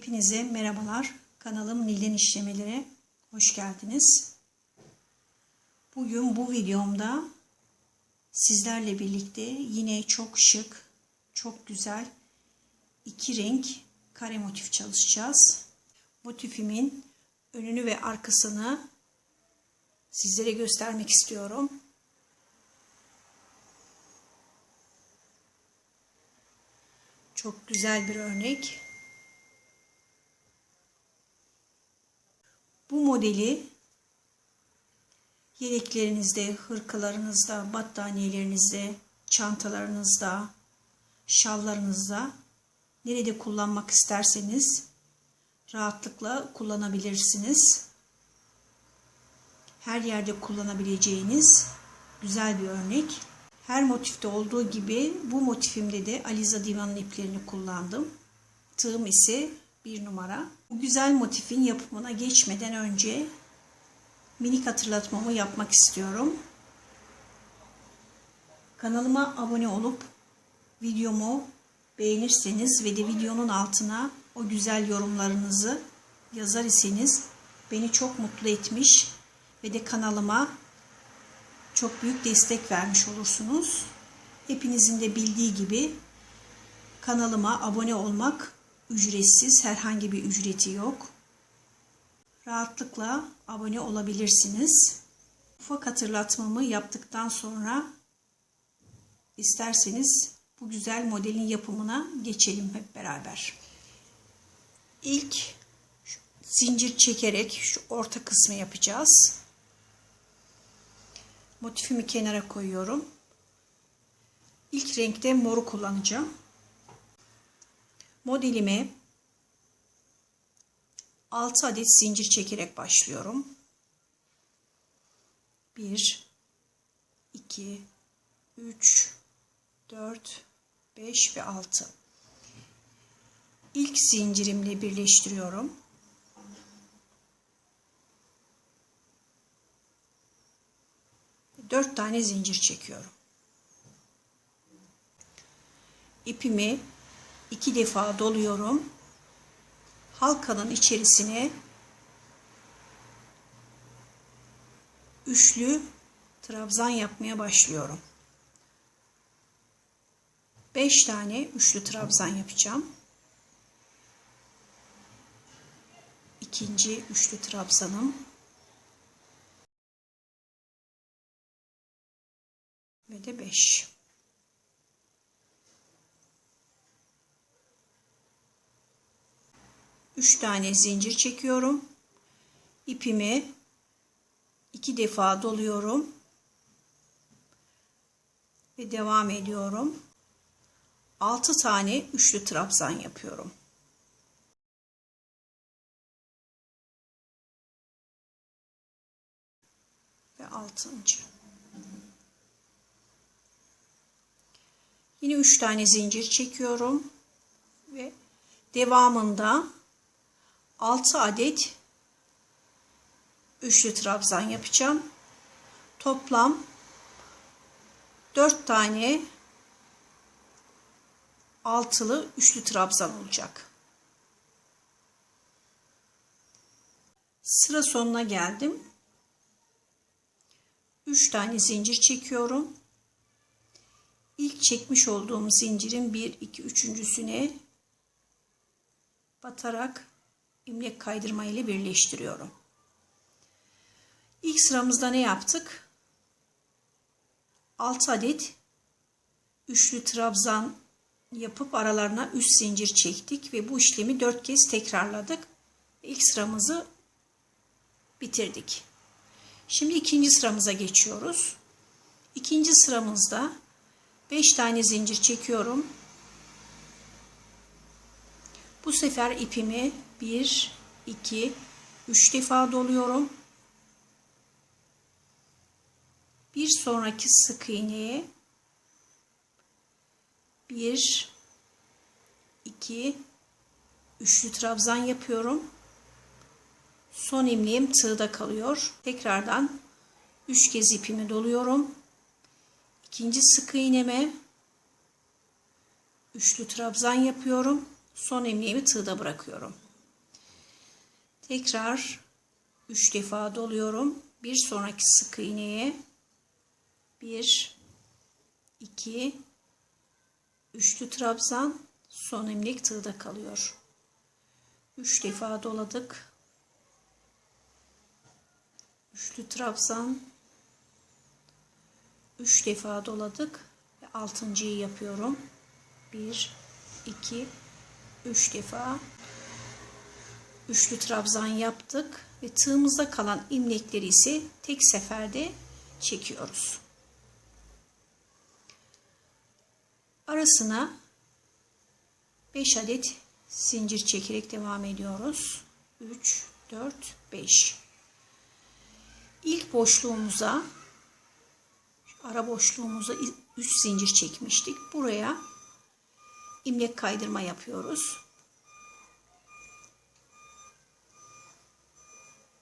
Hepinize merhabalar. Kanalım Nilden İşlemelere hoş geldiniz. Bugün bu videomda sizlerle birlikte yine çok şık, çok güzel iki renk kare motif çalışacağız. Motifimin önünü ve arkasını sizlere göstermek istiyorum. Çok güzel bir örnek. Bu modeli yeleklerinizde, hırkalarınızda, battaniyelerinizde, çantalarınızda, şallarınızda nerede kullanmak isterseniz rahatlıkla kullanabilirsiniz. Her yerde kullanabileceğiniz güzel bir örnek. Her motifte olduğu gibi bu motifimde de Aliza Divan'ın iplerini kullandım. Tığım ise bir numara. Bu güzel motifin yapımına geçmeden önce minik hatırlatmamı yapmak istiyorum. Kanalıma abone olup videomu beğenirseniz ve de videonun altına o güzel yorumlarınızı yazar iseniz beni çok mutlu etmiş ve de kanalıma çok büyük destek vermiş olursunuz. Hepinizin de bildiği gibi kanalıma abone olmak ücretsiz, herhangi bir ücreti yok. Rahatlıkla abone olabilirsiniz. Ufak hatırlatmamı yaptıktan sonra isterseniz bu güzel modelin yapımına geçelim hep beraber. İlk zincir çekerek şu orta kısmı yapacağız. Motifimi kenara koyuyorum. İlk renkte moru kullanacağım. Modelime 6 adet zincir çekerek başlıyorum. 1 2 3 4 5 ve 6. İlk zincirimle birleştiriyorum. Dört tane zincir çekiyorum. İpimi iki defa doluyorum. Halkanın içerisine üçlü trabzan yapmaya başlıyorum. 5 tane üçlü trabzan yapacağım. İkinci üçlü trabzanım. Ve de 5. Üç tane zincir çekiyorum. İpimi iki defa doluyorum. Ve devam ediyorum. 6 tane üçlü trabzan yapıyorum. Ve altıncı. Yine 3 tane zincir çekiyorum ve devamında 6 adet üçlü trabzan yapacağım. Toplam 4 tane altılı üçlü trabzan olacak. Sıra sonuna geldim. 3 tane zincir çekiyorum. İlk çekmiş olduğum zincirin 1 2 üçüncüsüne batarak imlek kaydırma ile birleştiriyorum. İlk sıramızda ne yaptık? 6 adet üçlü trabzan yapıp aralarına 3 zincir çektik ve bu işlemi 4 kez tekrarladık. İlk sıramızı bitirdik. Şimdi ikinci sıramıza geçiyoruz. İkinci sıramızda 5 tane zincir çekiyorum. Bu sefer ipimi 1 2 3 defa doluyorum. Bir sonraki sık iğneye 1 2 üçlü trabzan yapıyorum. Son ilmeğim tığda kalıyor. Tekrardan 3 kez ipimi doluyorum. İkinci sık iğneme üçlü trabzan yapıyorum. Son ilmeğimi tığda bırakıyorum. Tekrar 3 defa doluyorum. Bir sonraki sık iğneye 1 2 üçlü trabzan son imlek tığda kalıyor. 3 defa doladık. Üçlü trabzan 3 defa doladık ve altıncıyı yapıyorum. 1 2 3 defa üçlü trabzan yaptık ve tığımızda kalan imlekleri ise tek seferde çekiyoruz. Arasına 5 adet zincir çekerek devam ediyoruz. 3 4 5 İlk boşluğumuza ara boşluğumuza 3 zincir çekmiştik. Buraya imlek kaydırma yapıyoruz.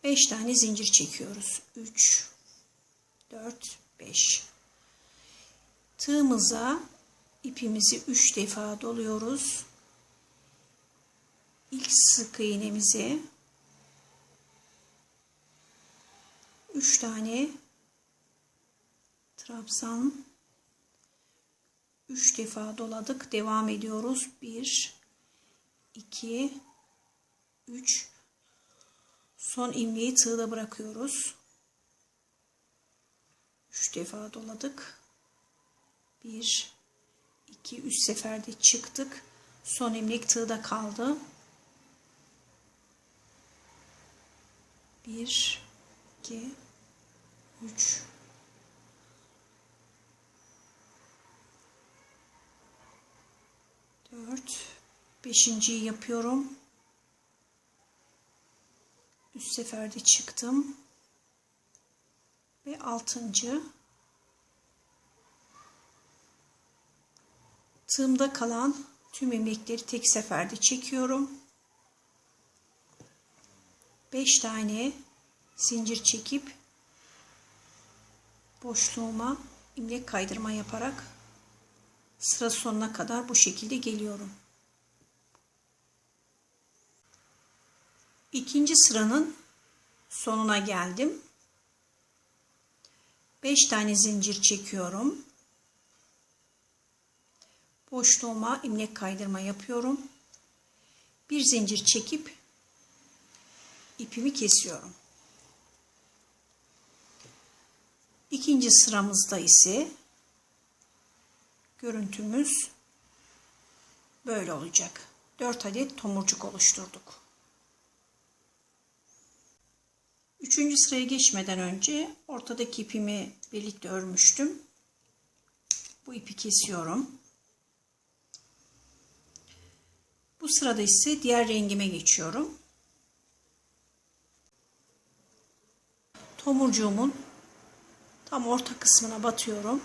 5 tane zincir çekiyoruz. 3 4 5 Tığımıza ipimizi 3 defa doluyoruz. İlk sık iğnemize 3 tane trabzan 3 defa doladık. Devam ediyoruz. 1 2 3 Son ilmeği tığda bırakıyoruz. 3 defa doladık. 1 2 3 seferde çıktık. Son ilmek tığda kaldı. 1 2 3 4 beşinciyi yapıyorum. Üst seferde çıktım. Ve altıncı tığımda kalan tüm ilmekleri tek seferde çekiyorum. 5 tane zincir çekip boşluğuma ilmek kaydırma yaparak sıra sonuna kadar bu şekilde geliyorum. İkinci sıranın sonuna geldim. 5 tane zincir çekiyorum. Boşluğuma ilmek kaydırma yapıyorum. Bir zincir çekip ipimi kesiyorum. İkinci sıramızda ise görüntümüz böyle olacak. 4 adet tomurcuk oluşturduk. Üçüncü sıraya geçmeden önce ortadaki ipimi birlikte örmüştüm. Bu ipi kesiyorum. Bu sırada ise diğer rengime geçiyorum. Tomurcuğumun tam orta kısmına batıyorum.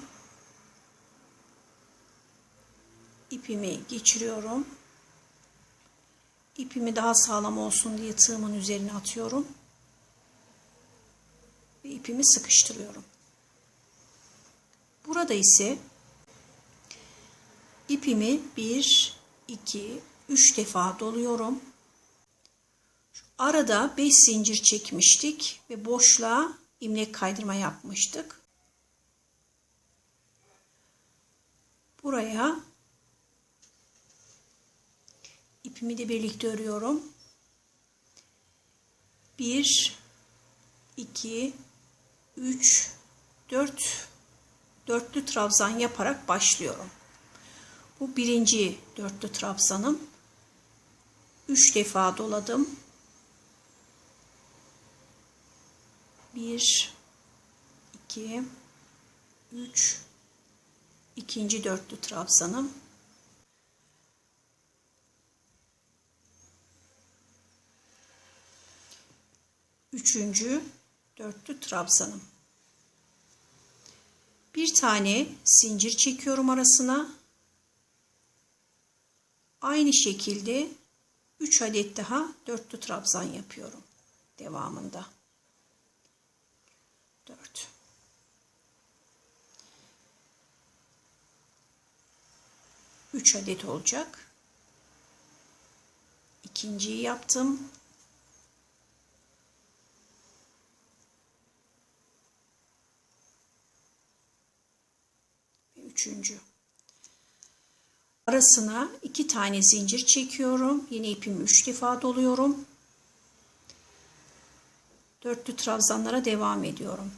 İpimi geçiriyorum. İpimi daha sağlam olsun diye tığımın üzerine atıyorum ve ipimi sıkıştırıyorum. Burada ise ipimi 1 2 3 defa doluyorum. Arada 5 zincir çekmiştik ve boşluğa imlek kaydırma yapmıştık. Buraya ipimi de birlikte örüyorum. 1 2 3 4 dörtlü trabzan yaparak başlıyorum. Bu birinci dörtlü trabzanım. 3 defa doladım. 1 2 3 ikinci dörtlü trabzanım. Üçüncü dörtlü trabzanım. Bir tane zincir çekiyorum arasına. Aynı şekilde 3 adet daha dörtlü trabzan yapıyorum devamında. 4 3 adet olacak. İkinciyi yaptım. Üçüncü. Arasına iki tane zincir çekiyorum. Yine ipimi üç defa doluyorum. Dörtlü trabzanlara devam ediyorum.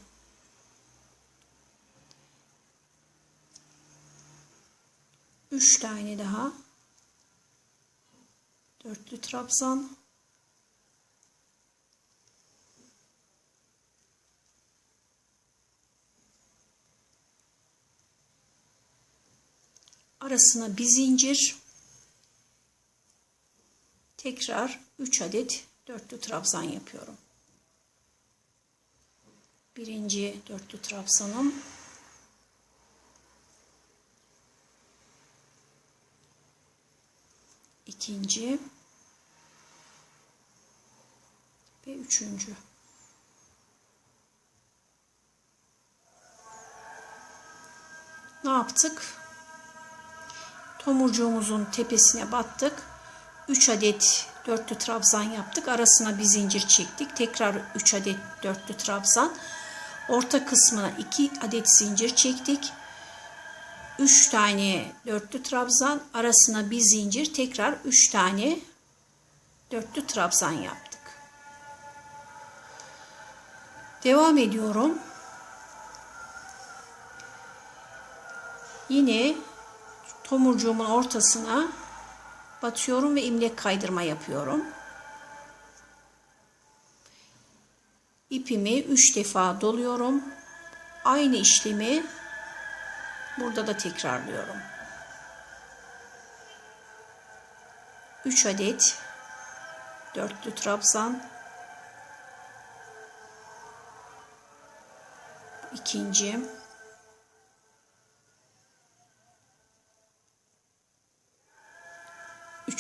Üç tane daha. Dörtlü trabzan. Arasına bir zincir tekrar 3 adet dörtlü trabzan yapıyorum. Birinci dörtlü trabzanım ikinci ve üçüncü. Ne yaptık? Tomurcuğumuzun tepesine battık. 3 adet dörtlü trabzan yaptık. Arasına bir zincir çektik. Tekrar 3 adet dörtlü trabzan. Orta kısmına 2 adet zincir çektik. 3 tane dörtlü trabzan. Arasına bir zincir. Tekrar 3 tane dörtlü trabzan yaptık. Devam ediyorum. Yine tomurcuğumun ortasına batıyorum ve imlek kaydırma yapıyorum. İpimi 3 defa doluyorum. Aynı işlemi burada da tekrarlıyorum. 3 adet dörtlü trabzan ikinci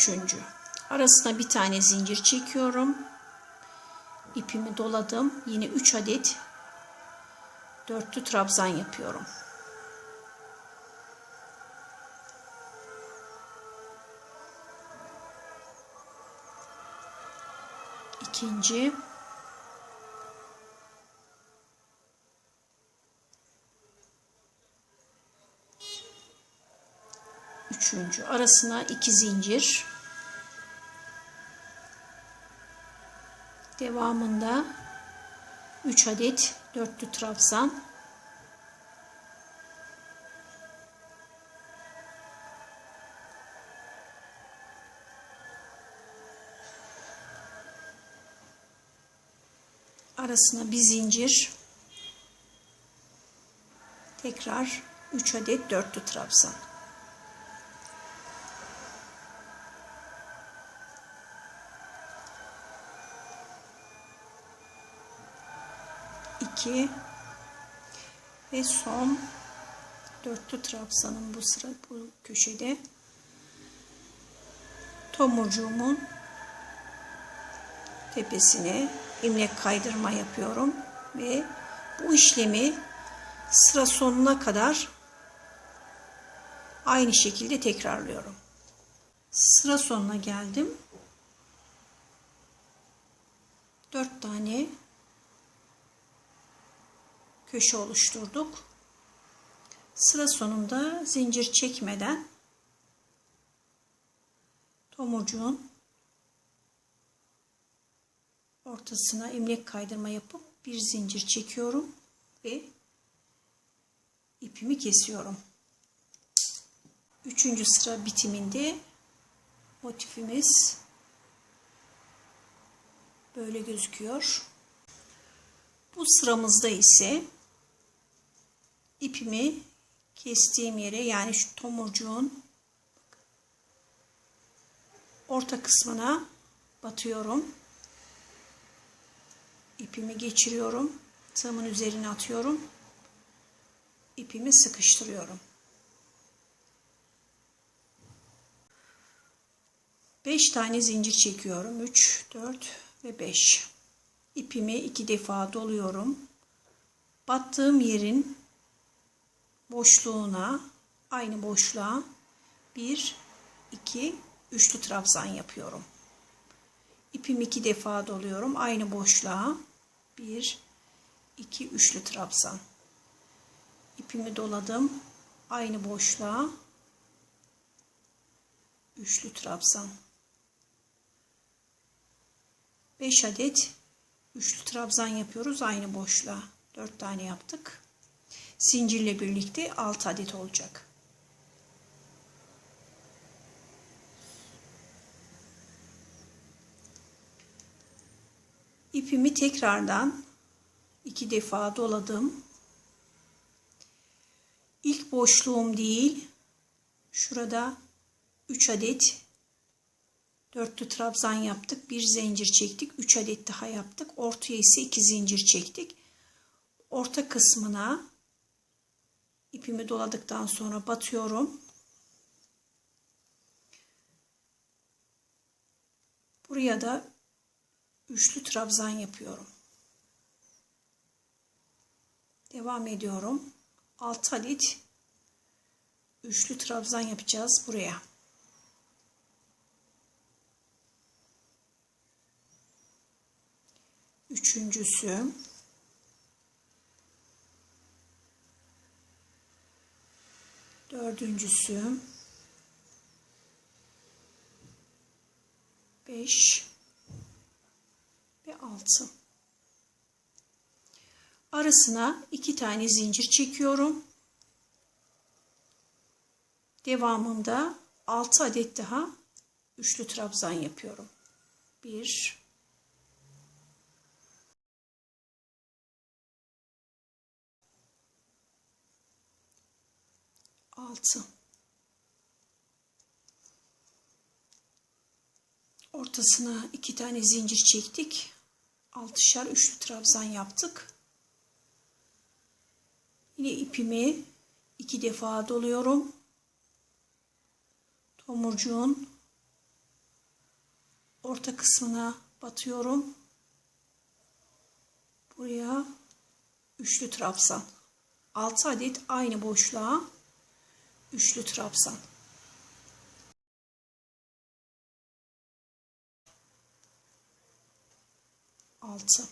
üçüncü. Arasına bir tane zincir çekiyorum. İpimi doladım. Yine 3 adet dörtlü trabzan yapıyorum. İkinci üçüncü arasına iki zincir devamında 3 adet dörtlü trabzan. Arasına bir zincir. Tekrar 3 adet dörtlü trabzan 2 ve son dörtlü trabzanın bu sıra bu köşede tomurcuğumun tepesine imlek kaydırma yapıyorum ve bu işlemi sıra sonuna kadar aynı şekilde tekrarlıyorum. Sıra sonuna geldim. 4 tane köşe oluşturduk. Sıra sonunda zincir çekmeden tomurcuğun ortasına imlek kaydırma yapıp bir zincir çekiyorum ve ipimi kesiyorum. Üçüncü sıra bitiminde motifimiz böyle gözüküyor. Bu sıramızda ise ipimi kestiğim yere yani şu tomurcuğun orta kısmına batıyorum. İpimi geçiriyorum. Tığımın üzerine atıyorum. İpimi sıkıştırıyorum. 5 tane zincir çekiyorum. 3, 4 ve 5. İpimi iki defa doluyorum. Battığım yerin boşluğuna aynı boşluğa bir iki üçlü trabzan yapıyorum. İpimi iki defa doluyorum. Aynı boşluğa bir iki üçlü trabzan. İpimi doladım. aynı boşluğa üçlü trabzan 5 adet üçlü trabzan yapıyoruz aynı boşluğa 4 tane yaptık zincirle birlikte 6 adet olacak ipimi tekrardan iki defa doladım İlk boşluğum değil. Şurada 3 adet dörtlü trabzan yaptık. Bir zincir çektik. 3 adet daha yaptık. Ortaya ise 2 zincir çektik. Orta kısmına ipimi doladıktan sonra batıyorum. Buraya da üçlü trabzan yapıyorum. Devam ediyorum. 6 adet üçlü trabzan yapacağız buraya. Üçüncüsü dördüncüsü beş ve altı arasına iki tane zincir çekiyorum. Devamında 6 adet daha üçlü trabzan yapıyorum. 1 6 Ortasına iki tane zincir çektik. Altışar üçlü trabzan yaptık. Yine ipimi iki defa doluyorum. Tomurcuğun orta kısmına batıyorum. Buraya üçlü trabzan. 6 adet aynı boşluğa üçlü trabzan. Altı.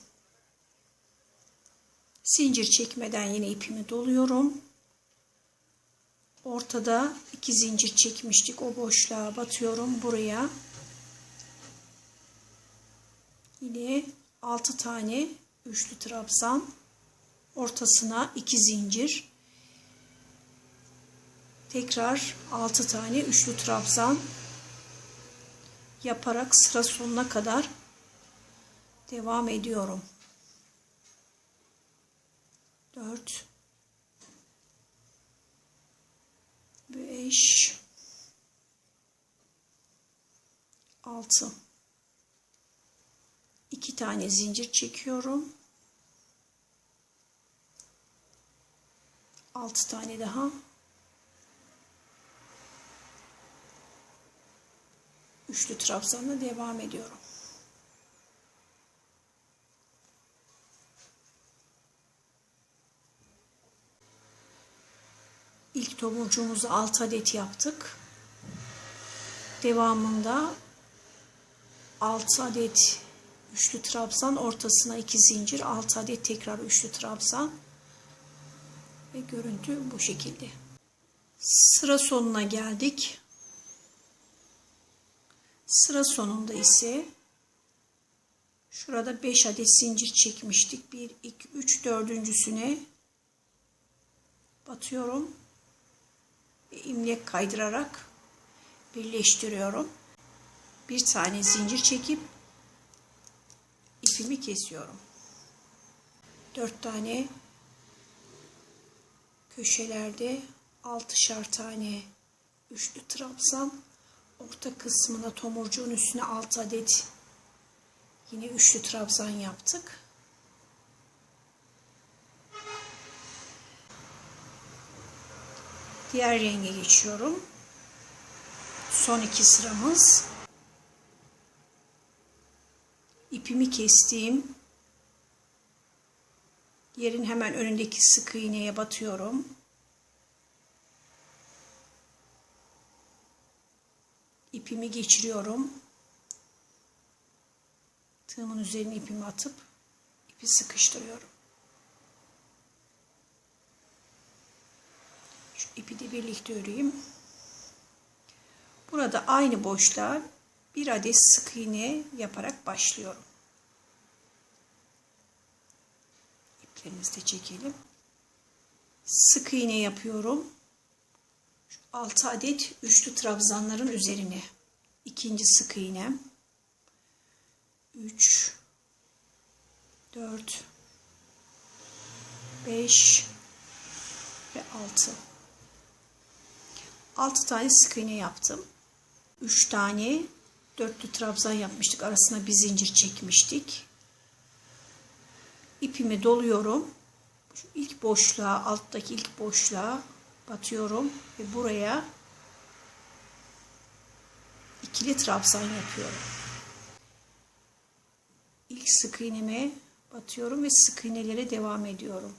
Zincir çekmeden yine ipimi doluyorum. Ortada iki zincir çekmiştik. O boşluğa batıyorum buraya. Yine 6 tane üçlü trabzan. Ortasına iki zincir. Tekrar 6 tane üçlü trabzan yaparak sıra sonuna kadar devam ediyorum. 4 5 6 2 tane zincir çekiyorum. 6 tane daha. Üçlü trabzanla devam ediyorum. İlk tomurcuğumuzu 6 adet yaptık. Devamında 6 adet üçlü trabzan, ortasına 2 zincir, 6 adet tekrar üçlü trabzan ve görüntü bu şekilde. Sıra sonuna geldik. Sıra sonunda ise şurada 5 adet zincir çekmiştik. 1 2 3 dördüncüsüne batıyorum imlek kaydırarak birleştiriyorum. Bir tane zincir çekip ipimi kesiyorum. Dört tane köşelerde altışar tane üçlü trabzan orta kısmına tomurcuğun üstüne alt adet yine üçlü trabzan yaptık. Diğer renge geçiyorum. Son iki sıramız. İpimi kestiğim yerin hemen önündeki sık iğneye batıyorum. İpimi geçiriyorum. Tığımın üzerine ipimi atıp ipi sıkıştırıyorum. Şu ipi de birlikte öreyim. Burada aynı boşluğa bir adet sık iğne yaparak başlıyorum. İplerimizi de çekelim. Sık iğne yapıyorum. 6 adet üçlü trabzanların üzerine. İkinci sık iğnem. 3 4 5 ve 6 6 tane sık iğne yaptım. 3 tane dörtlü trabzan yapmıştık. Arasına bir zincir çekmiştik. İpimi doluyorum. Şu ilk boşluğa, alttaki ilk boşluğa batıyorum ve buraya ikili trabzan yapıyorum. İlk sık iğneme batıyorum ve sık iğnelere devam ediyorum.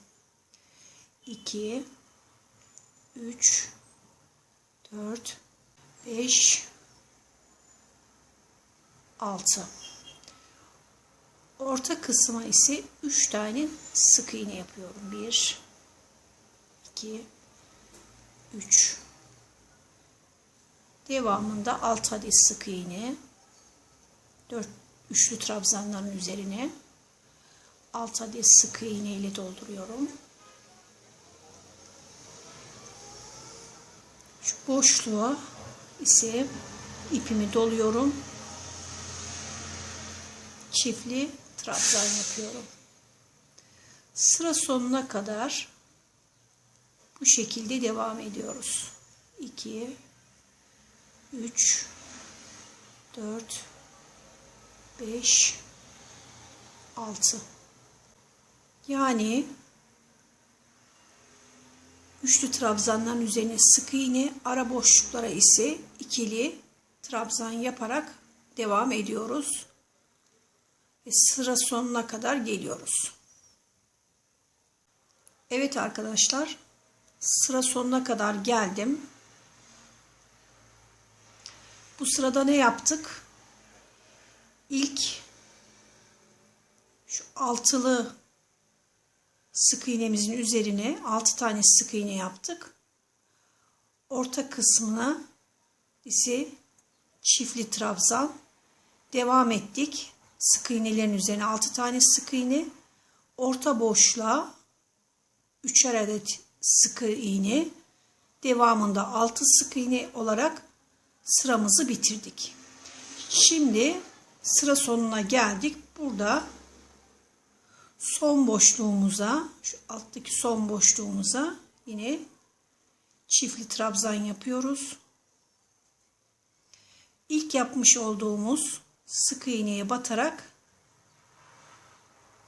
2 3 4 5 6 Orta kısma ise 3 tane sık iğne yapıyorum. 1 2 3 Devamında 6 adet sık iğne 4 üçlü trabzanların üzerine 6 adet sık iğne ile dolduruyorum. Şu boşluğa ise ipimi doluyorum. Çiftli trabzan yapıyorum. Sıra sonuna kadar bu şekilde devam ediyoruz. 2 3 4 5 6 yani üçlü trabzanların üzerine sık iğne ara boşluklara ise ikili trabzan yaparak devam ediyoruz. Ve sıra sonuna kadar geliyoruz. Evet arkadaşlar sıra sonuna kadar geldim bu sırada ne yaptık ilk şu altılı sık iğnemizin üzerine 6 tane sık iğne yaptık. Orta kısmına ise çiftli trabzan devam ettik. Sık iğnelerin üzerine 6 tane sık iğne, orta boşluğa 3'er adet sık iğne, devamında 6 sık iğne olarak sıramızı bitirdik. Şimdi sıra sonuna geldik. Burada son boşluğumuza şu alttaki son boşluğumuza yine çiftli trabzan yapıyoruz. İlk yapmış olduğumuz sık iğneye batarak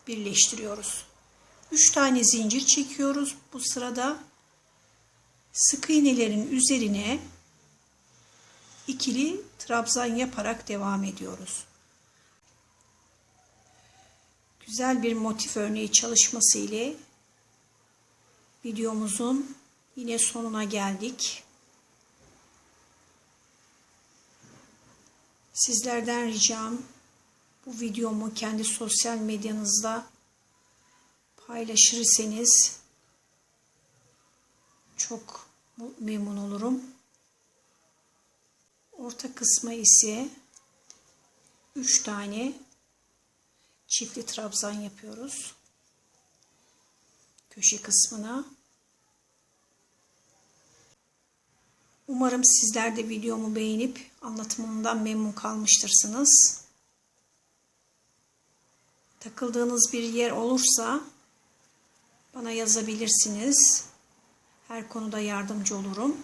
birleştiriyoruz. 3 tane zincir çekiyoruz bu sırada. Sık iğnelerin üzerine ikili trabzan yaparak devam ediyoruz. Güzel bir motif örneği çalışması ile videomuzun yine sonuna geldik. Sizlerden ricam bu videomu kendi sosyal medyanızda paylaşırsanız çok memnun olurum. Orta kısmı ise 3 tane çiftli trabzan yapıyoruz. Köşe kısmına. Umarım sizler de videomu beğenip anlatımımdan memnun kalmıştırsınız. Takıldığınız bir yer olursa bana yazabilirsiniz. Her konuda yardımcı olurum.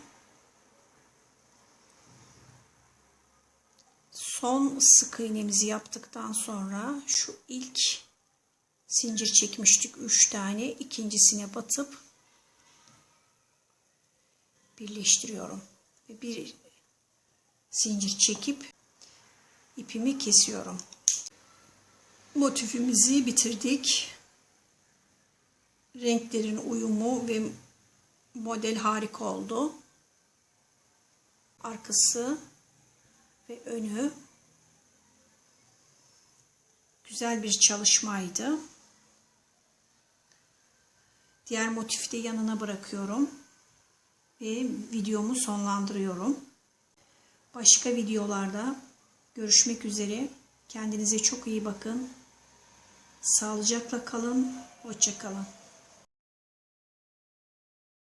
son sık iğnemizi yaptıktan sonra şu ilk zincir çekmiştik. 3 tane. İkincisine batıp birleştiriyorum. Ve bir zincir çekip ipimi kesiyorum. Motifimizi bitirdik renklerin uyumu ve model harika oldu arkası ve önü güzel bir çalışmaydı. Diğer motifi de yanına bırakıyorum. ve videomu sonlandırıyorum. Başka videolarda görüşmek üzere. Kendinize çok iyi bakın. Sağlıcakla kalın. Hoşça kalın.